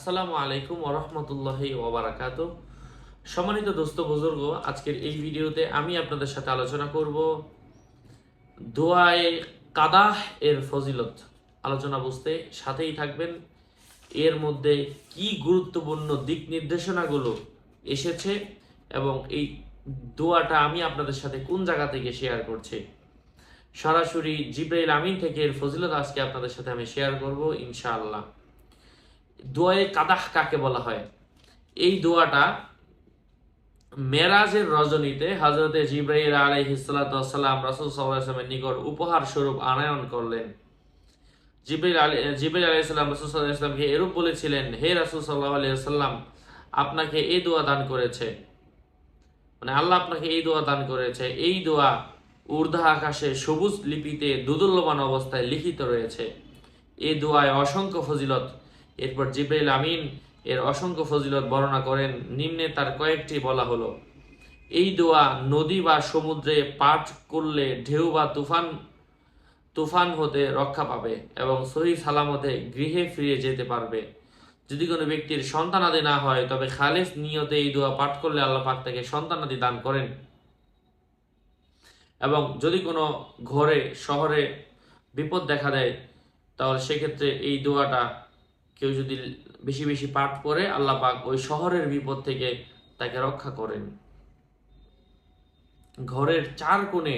আসসালামু আলাইকুম ওরহমতুল্লাহি ওবরাকাত। সম্মানিত দোস্ত বুজুর্গ, আজকের এই ভিডিওতে আমি আপনাদের সাথে আলোচনা করব দোয়ায়ে কাদাহ এর ফজিলত। আলোচনা বুঝতে সাথেই থাকবেন। এর মধ্যে কি গুরুত্বপূর্ণ দিক নির্দেশনাগুলো এসেছে এবং এই দোয়াটা আমি আপনাদের সাথে কোন জায়গা থেকে শেয়ার করছি? সরাসরি জিব্রাইল আমিন থেকে এর ফজিলত আজকে আপনাদের সাথে আমি শেয়ার করব, ইনশাআল্লাহ। দোয়ায়ে কাদাহ কাকে বলা হয়? এই দোয়াটা মেরাজের রজনীতে হজরতে জিব্রাইল আলাইহিসাল্লাম রাসুল সাল্লামের নিকট উপহার স্বরূপ আনায়ন করলেন। আলী ইসলামকে এরূপ বলেছিলেন, হে রাসুল সাল্লাহ আলিয়াল্লাম আপনাকে এই দোয়া দান করেছে। মানে আল্লাহ আপনাকে এই দোয়া দান করেছে। এই দোয়া ঊর্ধ্ব আকাশে সবুজ লিপিতে দুদুল্যমান অবস্থায় লিখিত রয়েছে। এই দোয়ায় অসংখ্য ফজিলত এরপর জিব্রাইল আমিন এর অসংখ্য ফজিলত বর্ণনা করেন। নিম্নে তার কয়েকটি বলা হলো। এই দোয়া নদী বা সমুদ্রে পাঠ করলে ঢেউ বা তুফান তুফান হতে রক্ষা পাবে এবং সহি সালামতে গৃহে ফিরে যেতে পারবে। যদি কোনো ব্যক্তির সন্তানাদি না হয়, তবে খালেস নিয়তে এই দোয়া পাঠ করলে আল্লাহ পাক তাকে সন্তানাদি দান করেন। এবং যদি কোনো ঘরে, শহরে বিপদ দেখা দেয়, তাহলে সেক্ষেত্রে এই দোয়াটা কেউ যদি বেশি বেশি পাঠ করে আল্লাহ পাক ওই শহরের বিপদ থেকে তাকে রক্ষা করেন। ঘরের চার কোণে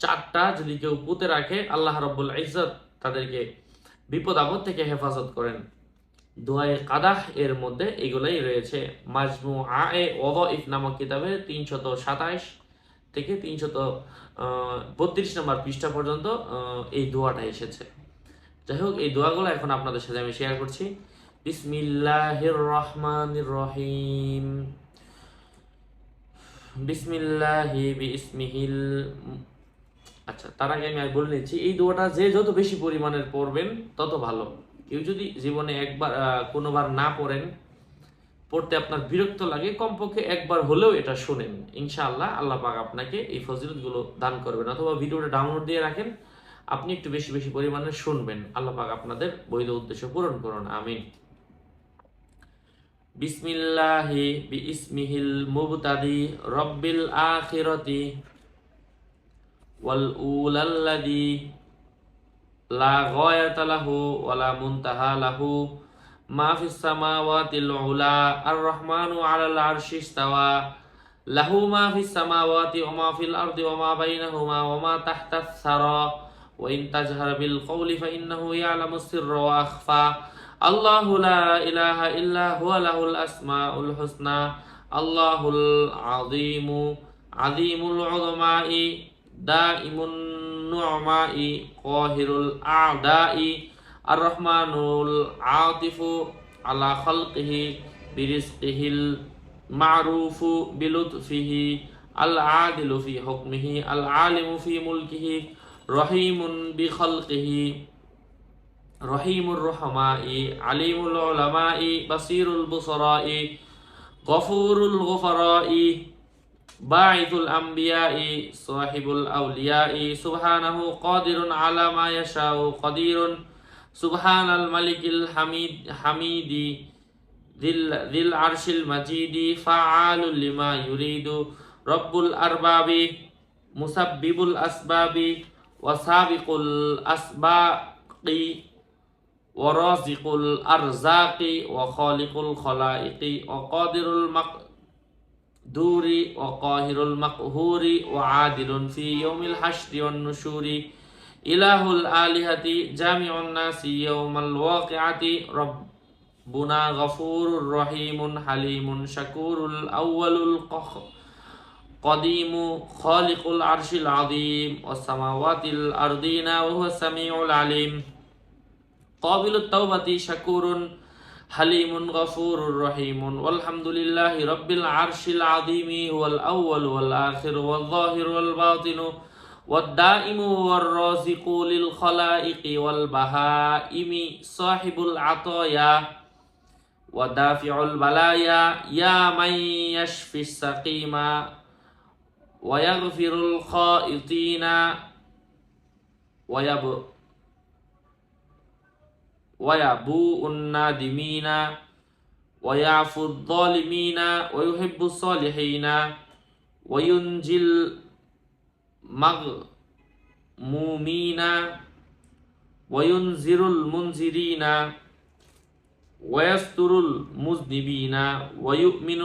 চারটা যদি কেউ পুঁতে রাখে, আল্লাহ রব্বুল ইজ্জত তাদেরকে বিপদ আপদ থেকে হেফাজত করেন। দোয়ায়ে কাদাহ এর মধ্যে এগুলাই রয়েছে। মাজমু আ এ ওয়াইফ নামক কিতাবে তিনশত সাতাইশ থেকে তিনশত বত্রিশ নম্বর পৃষ্ঠা পর্যন্ত এই দোয়াটা এসেছে। যাই হোক এই দোয়াগুলো এখন আপনাদের সাথে আমি শেয়ার করছি। বিসমিল্লাহির রহমানির রহিম বিসমিল্লাহি বিসমিহিল আচ্ছা তার আগে আমি বলে নিচ্ছি, এই দোয়াটা যে যত বেশি পরিমাণের পড়বেন, তত ভালো। কেউ যদি জীবনে একবার কোনোবার না পড়েন, পড়তে আপনার বিরক্ত লাগে, কমপক্ষে একবার হলেও এটা শোনেন। ইনশাআল্লাহ, আল্লাহ পাক আপনাকে এই ফজিলতগুলো দান করবেন। অথবা ভিডিওটা ডাউনলোড দিয়ে রাখেন। আপনি একটু বেশি বেশি পরিমাণে শুনবেন। আল্লাহ পাক আপনাদের বৈধ উদ্দেশ্য পূরণ করুন, আমিন। বিসমিল্লাহি বিইসমিহিল মুবতাদি রব্বিল আখিরাতি ওয়াল উলাল্লাদি লা গায়াতা লাহু ওয়ালা মুনতাহা লাহু। মা ফিস সামাওয়াতিল উলা, আর রহমানু আলাল আরশি ইস্তাওয়া। লাহু মা ফিস সামাওয়াতি ওয়া মা ফিল আরদি ওয়া মা বাইনাহুমা ওয়া মা তাহতাস সারা। ওয়াইন তাজহার বিল কওলি ফাইন্নাহু ইয়ালামু সিররা ওয়া আখফা। আল্লাহু লা ইলাহা ইল্লা হুয়া লাহুল আসমাউল হুসনা। আল্লাহুল আযীমু, আযীমুল উযমাই দাইমুন নুমাই, কাহিরুল আদাই আর রহমানুল আতিফু আলা খালকিহি বিরিজকিহিল মারুফু বিলুতফিহি আল আদিলু ফি হুকমিহি আল আলিমু ফি মুলকিহি রহিমুন বিখলকিহি, রহিমুর ই আলিমুল ওলামাই বাসিরুল বুসরাই, গফুরুল গফরাই, বাঈদুল আম্বিয়াই, সাহিবুল আউলিয়াই, সুবহানাহু কাদিরুন আলা মা ইয়াশাউ, কাদিরুন সুবহানাল মালিকিল হামিদ, হামিদি, দিল দিল আরশিল মাজিদি, ফাআলুল লিমা ইউরিদু, রব্বুল আরবাবি, মুসাব্বিবুল আসবাবি وسابق الأسباق ورازق الأرزاق وخالق الخلائق وقادر المقدور وقاهر المقهور وعادل في يوم الحشر والنشور إله الآلهة جامع الناس يوم الواقعة ربنا غفور رحيم حليم شكور الأول القخر قديم خالق العرش العظيم والسماوات الأرضين وهو السميع العليم قابل التوبة شكور حليم غفور رحيم والحمد لله رب العرش العظيم هو الأول والآخر والظاهر والباطن والدائم والرازق للخلائق والبهائم صاحب العطايا ودافع البلايا يا من يشفي السقيم ويغفر الخائطين. ويب ويبوء النادمين. ويعفو الظالمين. ويحب الصالحين. وينجي المغمومين. وينذر المنذرين. ويستر المذنبين. ويؤمن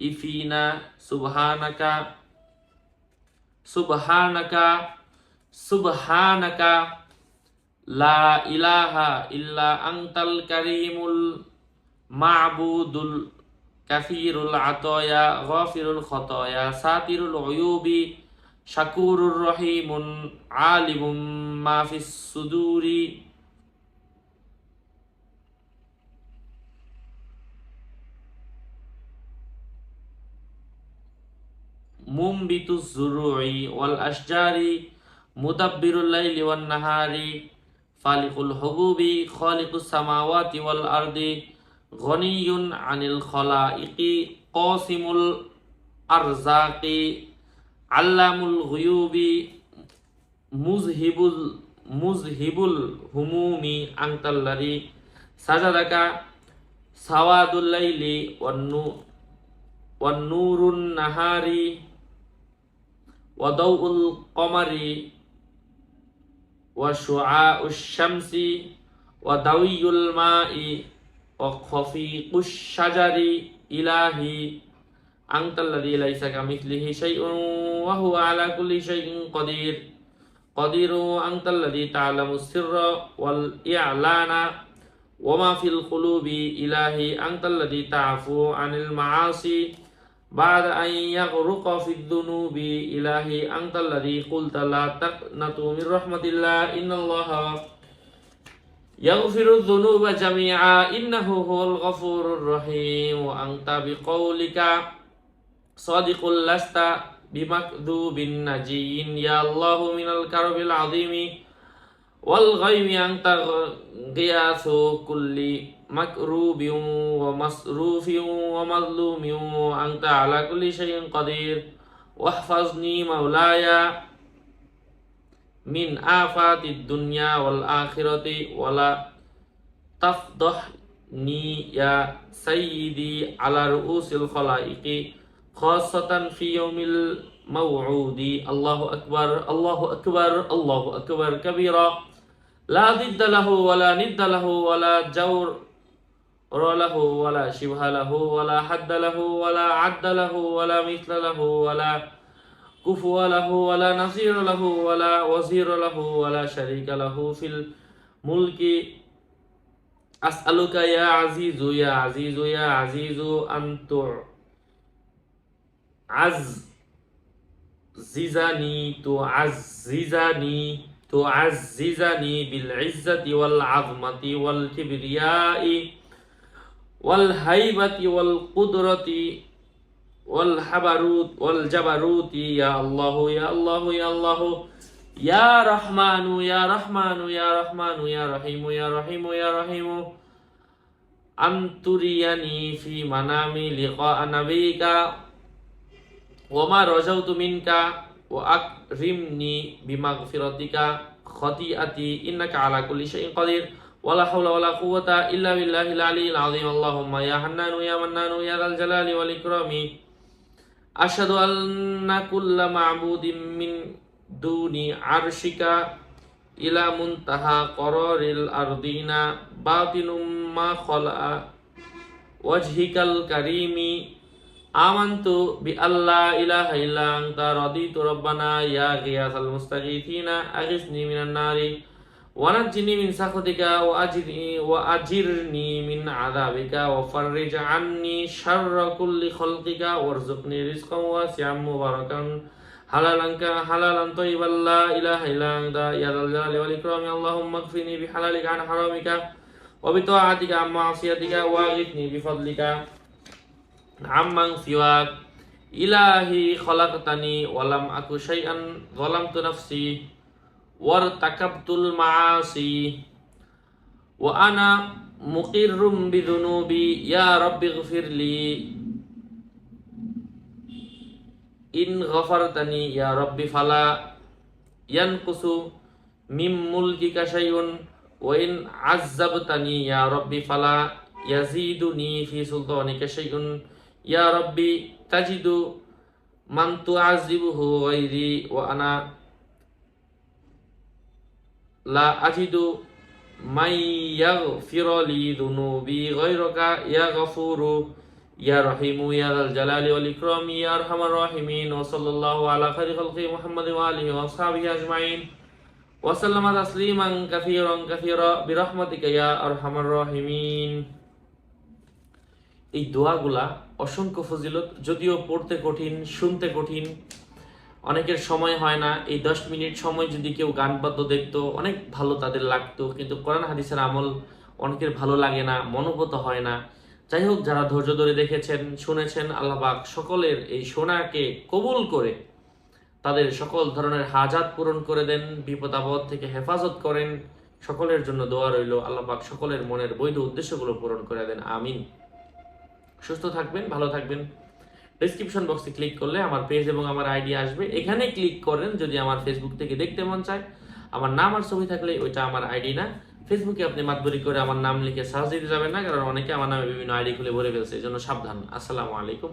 ইফিনা সুবহানাকা সুবহানাকা সুবহানাকা, লা ইলাহা ইল্লা আংতাল কারিমুল মাবুদুল কাফিরুল আতয়া, গফিরুল খতয়া, সাতিরুল অয়ুবি শাকুরুর রহিমুন আলিমুম মাফিস সুদুরি। الصدور منبت الزروع والأشجار مدبر الليل والنهار فالق الحبوب خالق السماوات والأرض غني عن الخلائق قاسم الأرزاق علام الغيوب مذهب مذهب الهموم أنت الذي سجدك سواد الليل والنور والنور النهار وضوء القمر وشعاع الشمس ودوي الماء وخفيق الشجر إلهي أنت الذي ليس كمثله شيء وهو على كل شيء قدير قدير أنت الذي تعلم السر والإعلان وما في القلوب إلهي أنت الذي تعفو عن المعاصي بعد أن يغرق في الذنوب إلهي أنت الذي قلت لا تقنطوا من رحمة الله إن الله يغفر الذنوب جميعا إنه هو الغفور الرحيم وأنت بقولك صادق لست بمكذوب نجي يا الله من الكرب العظيم والغيم أنت غياث كل مكروب ومصروف ومظلوم وأنت على كل شيء قدير. واحفظني مولاي من آفات الدنيا والآخرة ولا تفضحني يا سيدي على رؤوس الخلائق خاصة في يوم الموعود. الله أكبر الله أكبر الله أكبر كبيرا. لا ضد له ولا ند له ولا جور له ولا شبه له ولا حد له ولا عد له ولا مثل له ولا كفو له ولا نصير له ولا وزير له ولا شريك له في الملك أسألك يا عزيز يا عزيز يا عزيز أن تعززني تعززني تعززني بالعزة والعظمة والكبرياء والهيبة والقدرة والحبروت والجبروت يا الله يا الله يا الله يا رحمن يا رحمن يا رحمن يا رحيم يا رحيم يا رحيم أن تريني في منامي لقاء نبيك وما رجوت منك ও আক রিমনি বিমা ফিরতিকা খতি আতি ইন্নাকা আলা কুল্লি শাইইন কাদির ওয়ালা হাওলা ওয়ালা কুওয়াতা ইল্লা বিল্লাহিল আলিয়িল আযীম আল্লাহুম্মা ইয়া হান্নানু ইয়া মান্নানু ইয়া যাল জালালি ওয়াল ইকরামি আশহাদু আন্না কুল্লা মা'বুদিন খলা ওয়াজহিকাল কারিমি আমান্তু বি আল্লাহ ইলাহা ইল্লা আনতা রাদিতু রব্বানা ইয়া গিয়াসাল মুস্তাগীথিনা আগিসনি মিনান নারি ওয়া নাজিনি মিন সাখতিকা ওয়া আজিরনি ওয়া আজিরনি মিন আযাবিকা ওয়া ফাররিজ আননি শাররা কুল্লি খালকিকা ওয়ারযুকনি রিজকান ওয়াসিআন মুবারাকান হালালান কা হালালান তাইয়িবান লা ইলাহা ইল্লা আনতা ইয়া যাল জালালি ওয়াল ইকরামি আল্লাহুম্মা ইগফিনি বিহালালিকা আন হারামিকা ওয়া বিতাআতিকা আম্মা আসিয়াতিকা ওয়া আগিসনি বিফাদলিকা আম্মাং সিওয়াক ইলাহি খলাকতানি ওয়ালাম আকু শাইআন যালামতু নাফসি ওয়ার তাকাবতুল মাআসি ওয়া আনা মুকিররুম বিযুনুবি ইয়া রাব্বি গফিরলি ইন গফারতানি ইয়া রাব্বি ফালা ইয়ানকুসু মিম মুলকিকা শাইউন ওয়া ইন ইয়া রাব্বি ফালা ইয়াজিদুনি ফি সুলতানিকা শাইউন গায়রি ওয়া আনা লা আজিদু মাই ইয়াগফিরু লি যুনুবি গায়রাকা ইয়া গফুরু ইয়া রহিমু ইয়া যাল জালালি ওয়াল ইকরাম ইয়া আরহামার রাহিমিন ওয়া সাল্লাল্লাহু আলা খাইরি খালকি মুহাম্মাদ ওয়া আলিহি ওয়া আসহাবিহি আজমাইন ওয়া সাল্লামা তাসলিমান কাসীরান কাসীরা বিরহমাতিকা ইয়া আরহামার রাহিমিন এই দোয়াগুলা অসংখ্য ফজিলত, যদিও পড়তে কঠিন, শুনতে কঠিন। অনেকের সময় হয় না, এই দশ মিনিট সময় যদি কেউ গান বাদ্য দেখতো, অনেক ভালো তাদের লাগতো। কিন্তু কোরআন হাদিসের আমল অনেকের ভালো লাগে না মনোগত হয় না। যাই হোক, যারা ধৈর্য ধরে দেখেছেন, শুনেছেন, আল্লাহ পাক সকলের এই সোনাকে কবুল করে তাদের সকল ধরনের হাজাত পূরণ করে দেন, বিপদ আপদ থেকে হেফাজত করেন। সকলের জন্য দোয়া রইল, আল্লাহ পাক সকলের মনের বৈধ উদ্দেশ্যগুলো পূরণ করে দেন, আমিন। সুস্থ থাকবেন, ভালো থাকবেন। ডিসক্রিপশন বক্সে ক্লিক করলে আমার পেজ এবং আমার আইডি আসবে। এখানে ক্লিক করেন যদি আমার ফেসবুক থেকে দেখতে মন চায়। আমার নাম আর ছবি থাকলে ওইটা আমার আইডি না। ফেসবুকে আপনি মাতবরি করে আমার নাম লিখে সার্চ দিতে যাবেন না, কারণ অনেকে আমার নামে বিভিন্ন আইডি খুলে ভরে ফেলছে, এই জন্য সাবধান। আসসালামু আলাইকুম